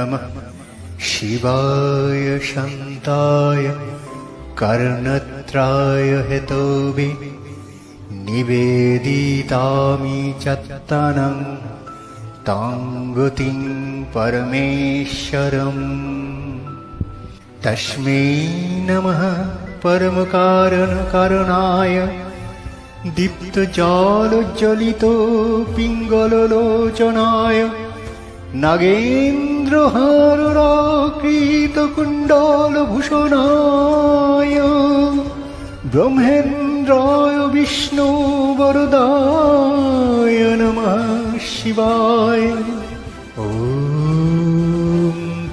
नमः शिवाय शान्ताय कर्णत्राय हेतोभि निवेदितामि च ताङ्गुतिं तां गतिं परमेश्वरम् तस्मै नमः परमकारणकरणाय দীপ্তজলজ্জ্বলিত पिङ्गललोचनाय নাগেন্দ্র चन्द्रहारुराकीतकुण्डालभूषणाय ब्रह्मेन्द्राय विष्णुवरदाय नमः शिवाय ॐ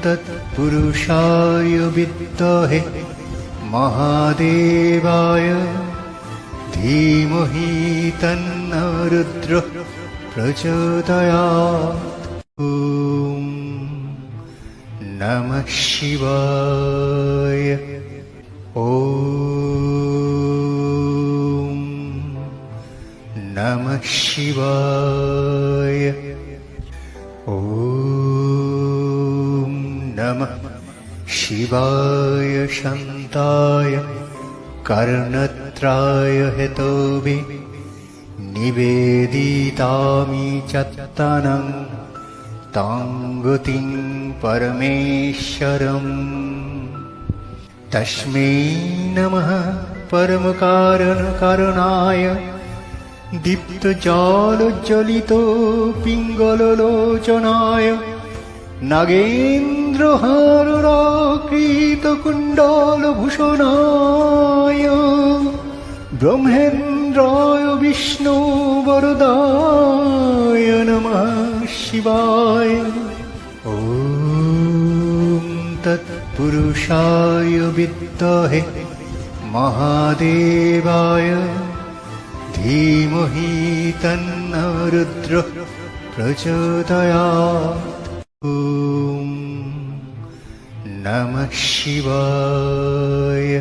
तत्पुरुषाय विद्महे महादेवाय धीमहि तन्न रुद्र प्रचोदयात् नमः शिवाय ॐ नमः शिवाय ॐ नमः शिवाय शन्ताय कर्णत्राय हेतोभि निवेदितामि च ताङ्गुतिं परमेश्वरम् तस्मै नमः परमकारणकरुणाय দীপ্তজলোজ্জ্বলিত পিঙ্গলোচনায় নাগেন্দ্রহারকৃতকুণ্ডলভূষণায় ব্রহ্মেন্দ্র रुद्राय विष्णु वरदाय नमः शिवाय ॐ तत्पुरुषाय विद्महे महादेवाय धीमहि तन्न रुद्र प्रचोदयात् ॐ नमः शिवाय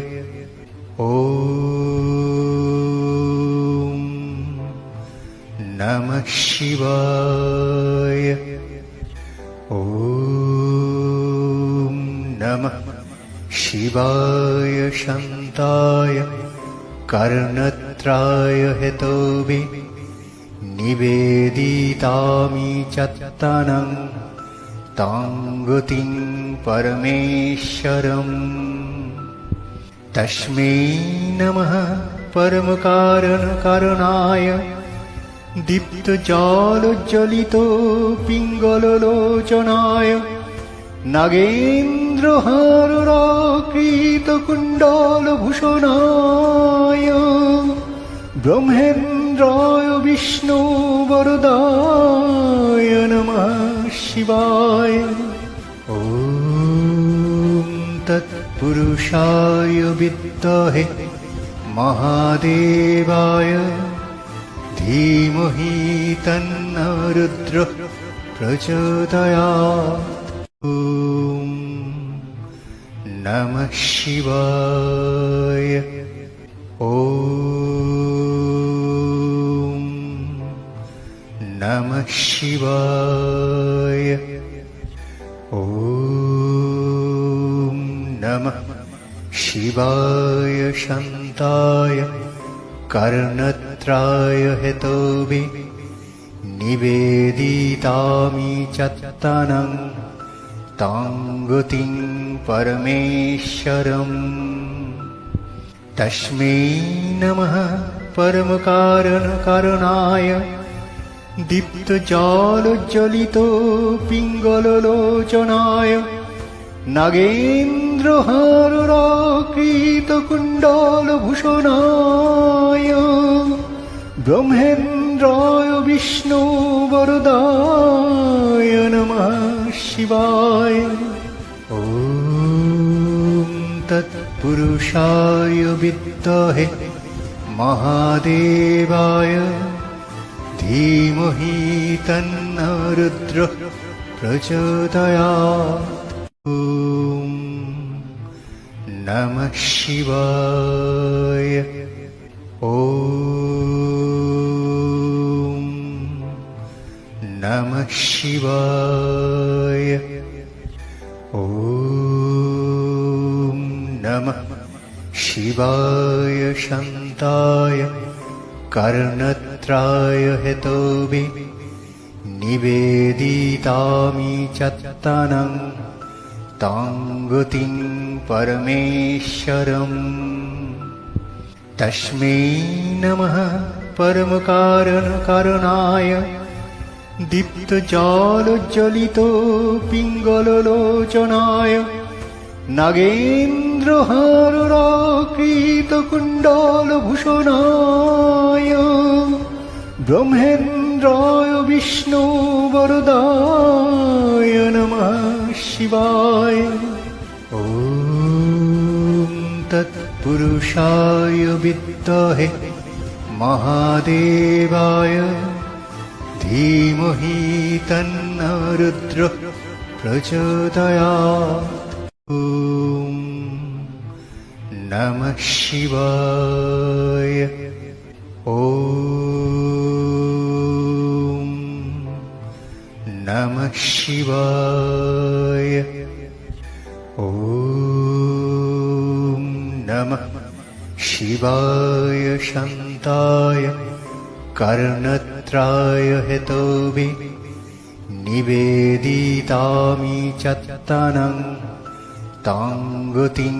ॐ नमः शिवाय ॐ नमः शिवाय शन्ताय कर्णत्राय हेतोभि निवेदितामि चत्तनं तां गतिं परमेश्वरम् तस्मै नमः परमकारणकरणाय দীপ্ত জল পিঙ্গল লোচনায় নাগেন্দ্র কুণ্ডল ভূষণায় ব্রহ্মেন্দ্রায় বিষ্ণু বরদায় নম শিবায় ও তৎপুরুষায় বিদ্মহে মহাদেবায় धीमहि तन्न रुद्र प्रचोदयात् ॐ नमः शिवाय ॐ नमः शिवाय ॐ नमः शिवाय शन्ताय कर्णत् त्राय हेतोभि निवेदितामि चत्तनं तां गतिं परमेश्वरम् तस्मै नमः परमकारणकारणाय দীপ্তজলোজ্জ্বলিত পিঙ্গললোচনায় নাগেন্দ্রহারকৃতকুণ্ডলভূষণায় ব্রহ্মেন্দ্রয় বিষ্ণু বরদায় নমঃ শিবায় ॐ तत्पुरुषाय विद्महे महादेवाय धीमहि तन्न रुद्र प्रचोदयात् ॐ नमः शिवाय ॐ नमः शिवाय ॐ नमः शिवाय शन्ताय कर्णत्राय हेतोभि निवेदितामि चत्तनं तां परमेश्वरम् तस्मै नमः परमकारणकारणाय দীপ্তজলোজ্জ্বলিত পিঙ্গললোচনায় নাগেন্দ্রহারকৃতকুণ্ডলভূষণায় ব্রহ্মেন্দ্রায় বিষ্ণু বরদায় নমঃ শিবায় পুরুষায় বিত্তহে মহাদেবায় ধীমহি তন্ন প্রচোদয়া নম শিব नमः शिवाय ॐ नमः शिवाय शान्ताय कर्णत्राय हेतोवि निवेदितामि च तनं तां गतिं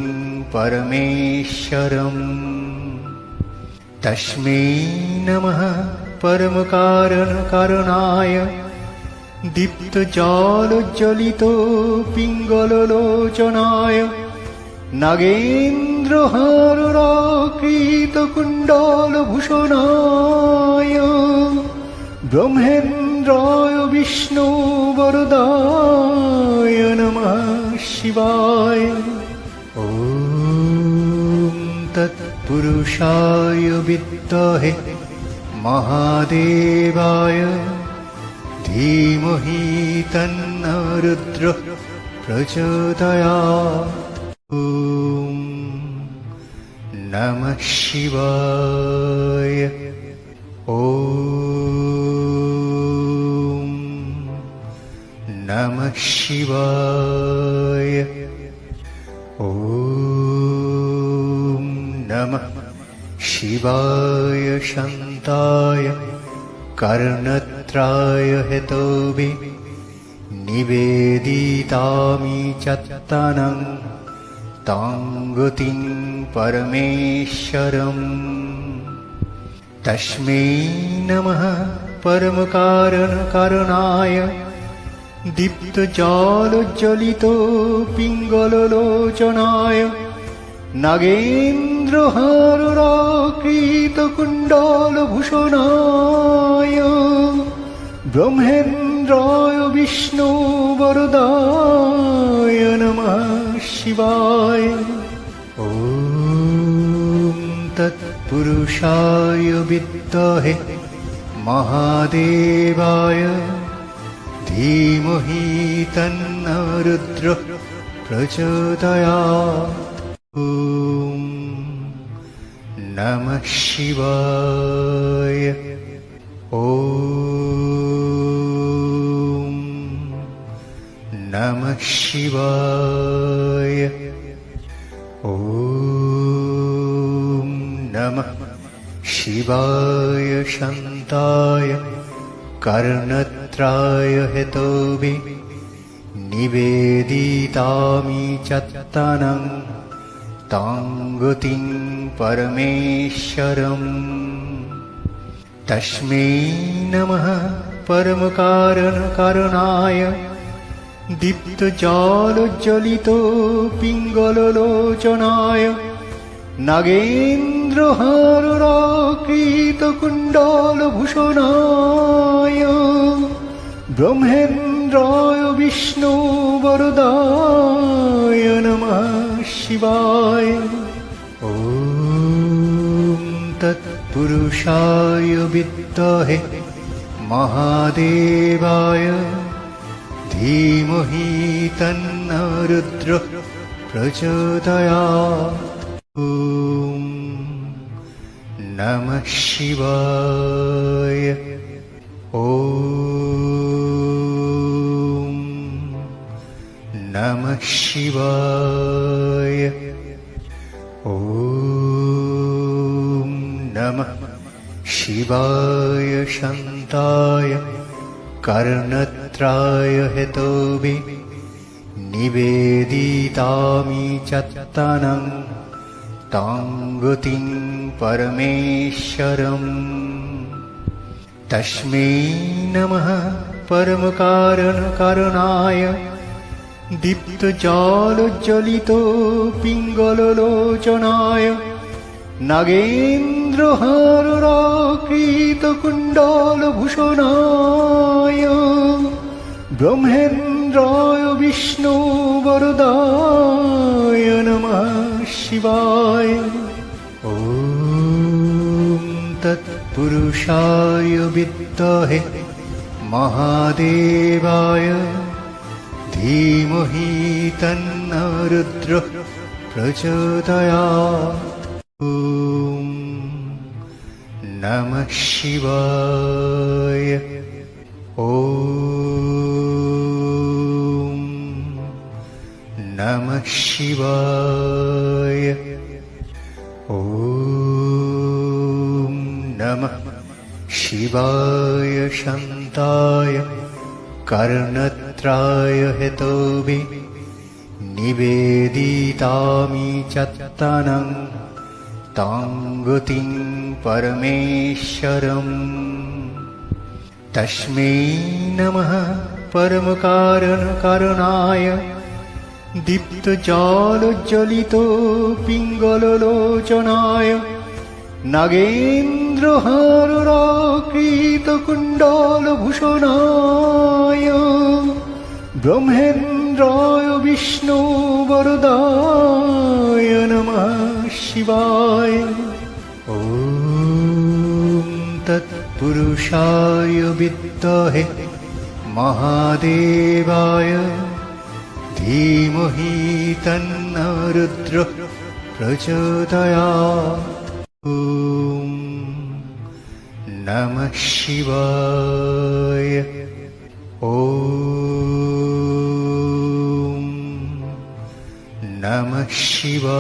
परमेश्वरम् तस्मै नमः परमकारणकारणाय दीप्तजालोज्ज्वलितो पिङ्गललोचनाय नागेन्द्र चन्द्रहारुराकीतकुण्डालभूषणाय ब्रह्मेन्द्राय विष्णु वरदाय नमः शिवाय ॐ तत्पुरुषाय विद्महे महादेवाय धीमहि तन्न रुद्र प्रचोदयात् ॐ नमः शिवाय ॐ नमः शिवाय ॐ नमः शिवाय शान्ताय कर्णत्राय हेतोभि निवेदितामि च तां गतिं परमेश्वरम् तस्मै नमः परमकारणकारणाय দীপ্তজলজ্জ্বলিত পিঙ্গললোচনায় নাগেন্দ্রহারকৃতকুণ্ডলভূষণায় ব্রহ্মেন্দ্রয় বিষ্ণু বরদায় নমঃ শিবায় ॐ तत्पुरुषाय विद्महे महादेवाय धीमहि तन्न रुद्र प्रचोदया ॐ नमः शिवाय शिवाय ॐ नमः शिवाय शन्ताय कर्णत्राय हेतोभि निवेदितामि च तनं तां गतिं परमेश्वरम् तस्मै नमः परमकारणकरणाय দীপ্ত জল পিঙ্গল লোচনায় নাগেন্দ্র হারকৃত ভূষণায় ব্রহ্মেন্দ্রয় বিষ্ণু বরদায় নম শিবায় তৎপুরুষায় বিদ্যহে মহাদেবায় धीमोही तन्नरुद्र प्रचोदया नमः शिवाय ॐ नमः शिवाय ॐ नमः शिवाय शन्ताय कर्णत्राय हेतोवि निवेदितामि चत्तनं तां गतिं परमेश्वरम् तस्मै नमः परमकारणकरणाय দীপ্তজলজ্জ্বলিত পিঙ্গললোচনায় নাগেন্দ্রহারকৃতকুণ্ডলভূষণা ब्रह्मेन्द्राय विष्णुवरदाय नमः शिवाय ॐ तत्पुरुषाय विद्महे महादेवाय धीमहि तन्न रुद्र प्रचोदयात् ॐ नमः शिवाय शिवाय ॐ नमः शिवाय शन्ताय कर्णत्राय हेतोभि निवेदितामि च तनं तां गतिं परमेश्वरम् तस्मै नमः परमकारणकरुणाय দীপ্ত জল উজ্জ্বলিত পিঙ্গল লোচনায় নাগেন্দ্র হারকৃত কুণ্ডল ভূষণায় ব্রহ্মেন্দ্রায় বিষ্ণু বরদায় নম শিবায় তৎপুরুষায় বিদ্যহে মহাদেবায় धीमहि तन्न रुद्र प्रचोदयात् नमः शिवाय ॐ नमः शिवाय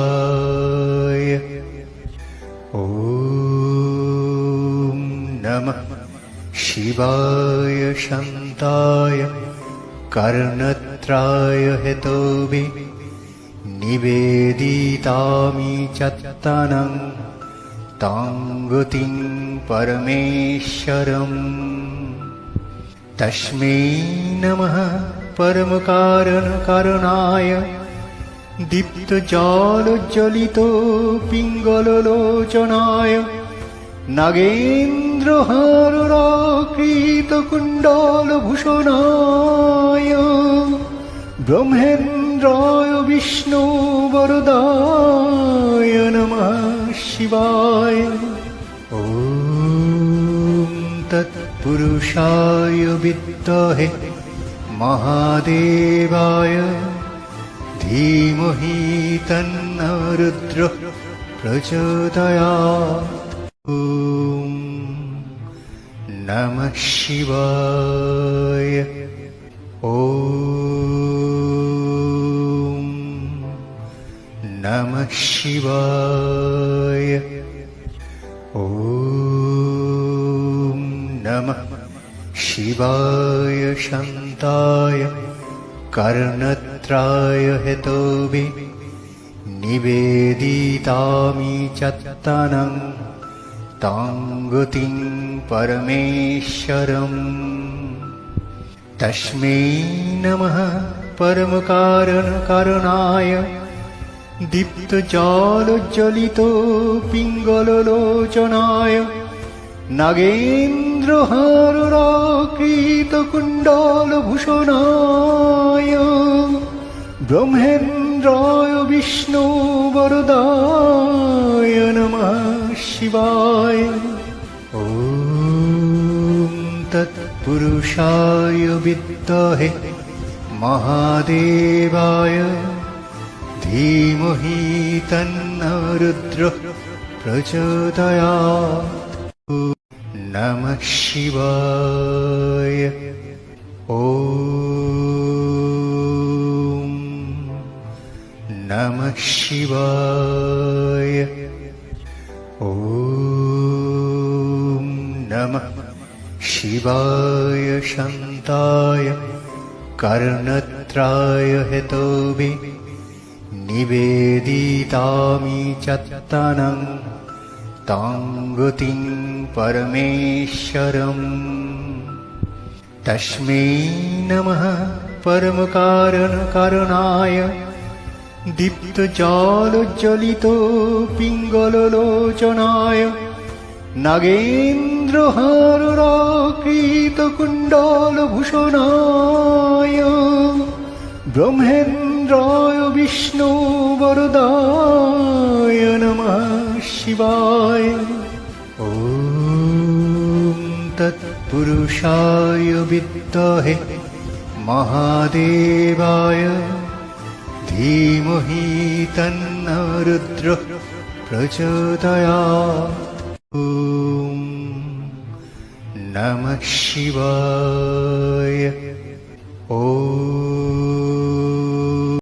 ॐ नमः शिवाय शन्ताय कर्णत्राय हेतोवि निवेदितामि चत्तनं तां गतिं परमेश्वरम् तस्मै नमः परमकारणकरणाय দীপ্তজলজ্জ্বলিত পিঙ্গললোচনায় নাগেন্দ্রহারকৃতকুণ্ডলভূষণা ব্রহ্মেন্দ্রয় বিষ্ণু বরদায় নমঃ শিবায় ॐ तत्पुरुषाय विद्महे महादेवाय धीमहि तन्न रुद्र प्रचोदयात् ॐ नमः शिवाय ॐ शिवाय ॐ नमः शिवाय शन्ताय कर्णत्राय हेतोभि निवेदितामि चत्तनं तां गतिं परमेश्वरम् तस्मै नमः परमकारणकरणाय দীপ্ত জলজ্জ্বলিত পিঙ্গল লোচনায় নাগেন্দ্র হারকৃত কুণ্ডল ভূষণায় ব্রহ্মেন্দ্রয় বিষ্ণু বরদায় নম শিবায় তৎপুরুষায় বিদ্যহে মহাদেবায় ধীমহি তন্ন রুদ্র প্রচোদয়াৎ নমঃ শিবায় ॐ नमः शिवाय ॐ नमः शिवाय शान्ताय कर्णत्राय हेतोभि निवेदितामि चत्तनं तां गतिं परमेश्वरम् तस्मै नमः परमकारणकारणाय দীপ্তজলজ্জ্বলিত পিঙ্গললোচনায় নাগেন্দ্রহারকৃতকুণ্ডলভূষণায় ব্রহ্মেন্দ্র বিষ্ণু বরদায় নমঃ শিবায় ॐ तत्पुरुषाय विद्महे महादेवाय धीमहि तन्न रुद्र प्रचोदयात् ॐ नमः शिवाय ॐ